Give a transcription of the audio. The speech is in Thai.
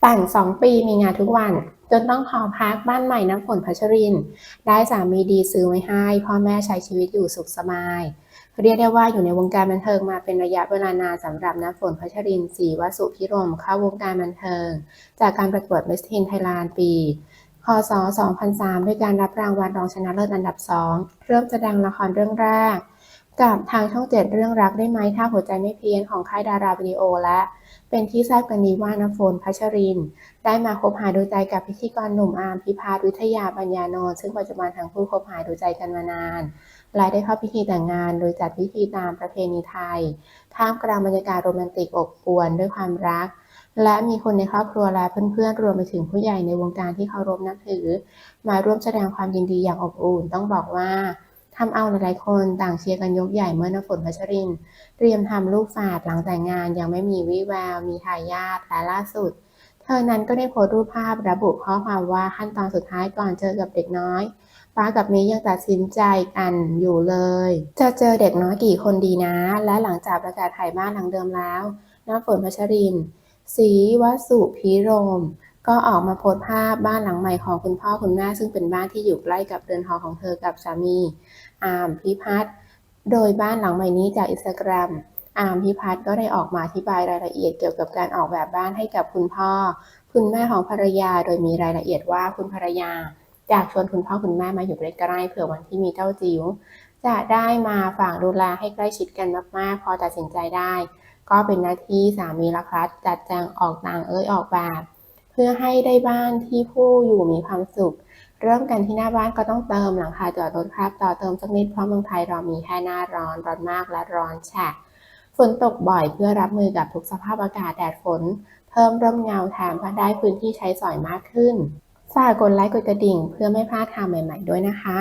แต่งสองปีมีงานทุกวัน จนต้องขอพักบ้านใหม่น้ำฝนพัชริน ได้สามีดีซื้อไว้ให้ พ่อแม่ใช้ชีวิตอยู่สุขสบาย เรียกได้ว่าอยู่ในวงการบันเทิงมาเป็นระยะเวลานานสำหรับน้ำฝนพัชรินศรีวสุพิรมเข้าวงการบันเทิง จากการประกวด Miss Teen Thailand ปีพศ2003 ด้วยการรับรางวัลรองชนะเลิศอันดับ 2 เริ่มแสดงละครเรื่องแรก กับทางช่องเจ็ดเรื่องรักได้ไหมถ้าหัวใจไม่เพี้ยนของค่ายดาราวิดีโอและ เป็นที่ทราบกันดีว่าน้ำฝนพัชริน ได้มาคบหาดูใจกับพิธีกรหนุ่มอาร์มพิพาทวิทยาปัญญานนท์ซึ่งปัจจุบันทั้งคู่คบหาดูใจกันมานานและได้เข้าพิธีแต่งงาน โดยจัดพิธีตามประเพณีไทย ท่ามกลางบรรยากาศโรแมนติกอบอวลด้วยความรัก และมีคนในครอบครัวและเพื่อนๆรวมไปถึงผู้ใหญ่ในวงการที่เคารพนับถือ มาร่วมแสดงความยินดีอย่างอบอุ่นต้องบอกว่า ทำเอาหลายๆคนต่างเชียร์กันยกใหญ่เมื่อน้ำฝนพัชริน เตรียมทำลูกฝาดหลังแต่งงานยังไม่มีวิแวว มีทายาทและล่าสุด เธอนั้นก็ได้โพสต์รูปภาพระบุข้อความว่าขั้นตอนสุดท้ายก่อนเจอกับเด็กน้อยป้ากับนี้ยังตัดสินใจกันอยู่เลย จะเจอเด็กน้อยกี่คนดีนะ และหลังจากประกาศขายบ้านหลังเดิมแล้ว น้ำฝนพัชรินศีวสุพิรม ก็ออกมาโพสต์ภาพบ้านหลังใหม่ของคุณพ่อคุณแม่ซึ่งเป็นบ้านที่อยู่ใกล้กับเรือนหอของเธอกับสามีอาร์มพิพัฒน์โดยบ้านหลังใหม่นี้จากอินสตาแกรมอาร์มพิพัฒน์ก็ได้ออกมาอธิบายรายละเอียดเกี่ยวกับการออกแบบบ้านให้กับคุณพ่อ คุณแม่ของภรรยา โดยมีรายละเอียดว่าคุณภรรยาอยากชวนคุณพ่อคุณแม่มาอยู่ใกล้ๆเผื่อวันที่มีเจ้าจิ๋วจะได้มาฝากดูแลให้ใกล้ชิดกันมากๆ พอตัดสินใจได้ ก็เป็นหน้าที่สามีละครับจัดแจงออกต่างเอ้ยออกแบบ เพื่อให้ได้บ้านที่ผู้อยู่มีความสุข เริ่มกันที่หน้าบ้านก็ต้องเติมหลังคาจอดรถครับต่อเติมสักนิดเพราะเมืองไทยเรามีแค่หน้าร้อนร้อนมากและร้อนแฉะฝนตกบ่อยเพื่อรับมือกับทุกสภาพอากาศแดดฝน เพิ่มร่มเงาแถมก็ได้พื้นที่ใช้สอยมากขึ้นฝากกดไลค์กดกระดิ่ง เพื่อไม่พลาดข่าวใหม่ ๆ ด้วยนะคะ